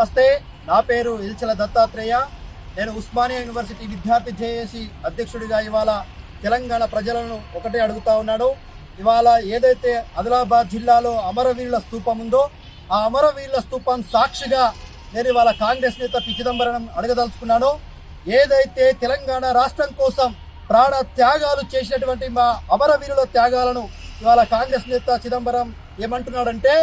నమస్తే. నా పేరు ఇల్చల దత్తాత్రేయ. నేను ఉస్మానియా యూనివర్సిటీ విద్యార్థి జేఏసీ అధ్యక్షుడిగా ఇవాళ తెలంగాణ ప్రజలను ఒకటే అడుగుతా ఉన్నాడు ఇవాళ ఏదైతే ఆదిలాబాద్ జిల్లాలో అమరవీరుల స్తూపం ఉందో ఆ అమరవీరుల స్తూపం సాక్షిగా నేను ఇవాళ కాంగ్రెస్ నేత పి. చిదంబరం అడగదలుచుకున్నాను. ఏదైతే తెలంగాణ రాష్ట్రం కోసం ప్రాణ త్యాగాలు చేసినటువంటి మా అమరవీరుల త్యాగాలను ఇవాళ కాంగ్రెస్ నేత చిదంబరం ఏమంటున్నాడంటే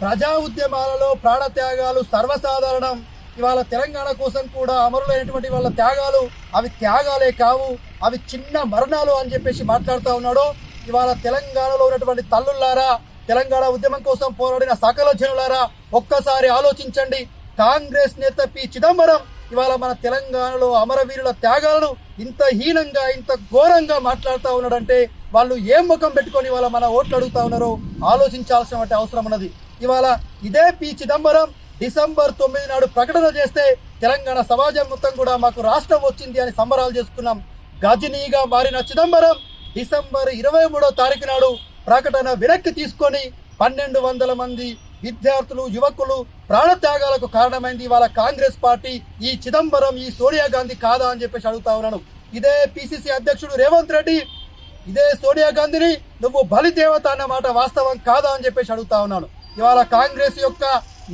ప్రజా ఉద్యమాలలో ప్రాణత్యాగాలు సర్వసాధారణం. ఇవాళ తెలంగాణ కోసం కూడా అమరులైనటువంటి వాళ్ళ త్యాగాలు అవి త్యాగాలే కావు అవి చిన్న మరణాలు అని చెప్పేసి మాట్లాడుతూ ఉన్నాడు. ఇవాళ తెలంగాణలో ఉన్నటువంటి తల్లులారా తెలంగాణ ఉద్యమం కోసం పోరాడిన సకల జనులారా ఒక్కసారి ఆలోచించండి. కాంగ్రెస్ నేత పి. చిదంబరం ఇవాళ మన తెలంగాణలో అమరవీరుల త్యాగాలను ఇంత హీనంగా ఇంత ఘోరంగా మాట్లాడుతూ ఉన్నాడంటే వాళ్ళు ఏం ముఖం పెట్టుకొని ఇవాళ మన ఓట్లు అడుగుతా ఉన్నారో ఆలోచించాల్సిన అవసరం ఉన్నది. ఇవాళ ఇదే పి చిదంబరం డిసెంబర్ తొమ్మిది నాడు ప్రకటన చేస్తే తెలంగాణ సమాజం మొత్తం కూడా మాకు రాష్ట్రం వచ్చింది అని సంబరాలు చేసుకున్నాం. గజనీగా మారిన చిదంబరం డిసెంబర్ ఇరవై మూడో తారీఖు నాడు ప్రకటన వెనక్కి తీసుకొని పన్నెండు వందల మంది విద్యార్థులు యువకులు ప్రాణత్యాగాలకు కారణమైంది. ఇవాళ కాంగ్రెస్ పార్టీ ఈ చిదంబరం ఈ సోనియా గాంధీ కాదా అని చెప్పేసి అడుగుతా ఉన్నాను. ఇదే పిసిసి అధ్యక్షుడు రేవంత్ రెడ్డి ఇదే సోనియా గాంధీని నువ్వు బలిదేవత అన్న మాట వాస్తవం కాదా అని చెప్పేసి అడుగుతా ఉన్నాను. ఇవాళ కాంగ్రెస్ యొక్క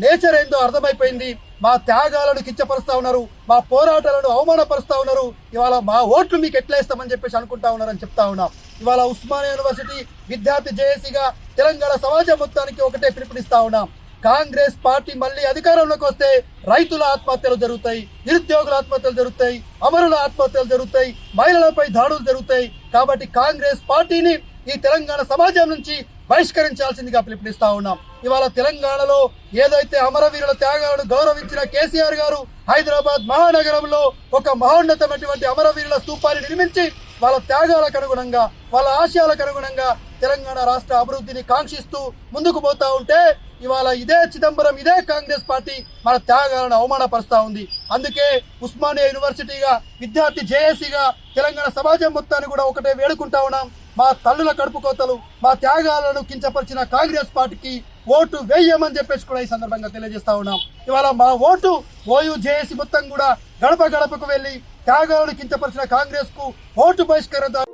నేచర్ ఏందో అర్థమైపోయింది. మా త్యాగాలను కించపరుస్తా ఉన్నారు. మా పోరాటాలను అవమానపరుస్తా ఉన్నారు. ఇవాళ మా ఓట్లు మీకు ఎట్లా ఇస్తామని చెప్పేసి అనుకుంటా ఉన్నారని చెప్తా ఉన్నాం. ఇవాళ ఉస్మానియా యూనివర్సిటీ విద్యార్థి జేఏసీగా తెలంగాణ సమాజం మొత్తానికి ఒకటే పిలుపునిస్తా ఉన్నాం. కాంగ్రెస్ పార్టీ మళ్ళీ అధికారంలోకి వస్తే రైతుల ఆత్మహత్యలు జరుగుతాయి నిరుద్యోగుల ఆత్మహత్యలు జరుగుతాయి అమరుల ఆత్మహత్యలు జరుగుతాయి మహిళలపై దాడులు జరుగుతాయి. కాబట్టి కాంగ్రెస్ పార్టీని ఈ తెలంగాణ సమాజం నుంచి బహిష్కరించాల్సిందిగా పిలుపునిస్తా ఉన్నాం. ఇవాళ తెలంగాణలో ఏదైతే అమరవీరుల త్యాగాలను గౌరవించిన కేసీఆర్ గారు హైదరాబాద్ మహానగరంలో ఒక మహోన్నతమైనటువంటి అమరవీరుల స్తూపాన్ని నిర్మించి వాళ్ళ త్యాగాలకు అనుగుణంగా వాళ్ళ ఆశయాలకు అనుగుణంగా తెలంగాణ రాష్ట్ర అభివృద్ధిని కాంక్షిస్తూ ముందుకు పోతా ఉంటే ఇవాళ ఇదే చిదంబరం ఇదే కాంగ్రెస్ పార్టీ మన త్యాగాలను అవమానపరుస్తూ ఉంది. అందుకే ఉస్మానియా యూనివర్సిటీగా విద్యార్థి జేఏసీగా తెలంగాణ సమాజం మొత్తాన్ని కూడా ఒకటే వేడుకుంటా ఉన్నాం. మా తల్లుల కడుపు కోతలు మా త్యాగాలను కించపరిచిన కాంగ్రెస్ పార్టీకి ఓటు వేయమని చెప్పేసి కూడా ఈ సందర్భంగా తెలియజేస్తా ఉన్నాం. ఇవాళ మా ఓటు ఓయూ జేఏసీ మొత్తం కూడా గడప గడపకు వెళ్ళి త్యాగాలను కించపరిచిన కాంగ్రెస్కు ఓటు బహిష్కరణ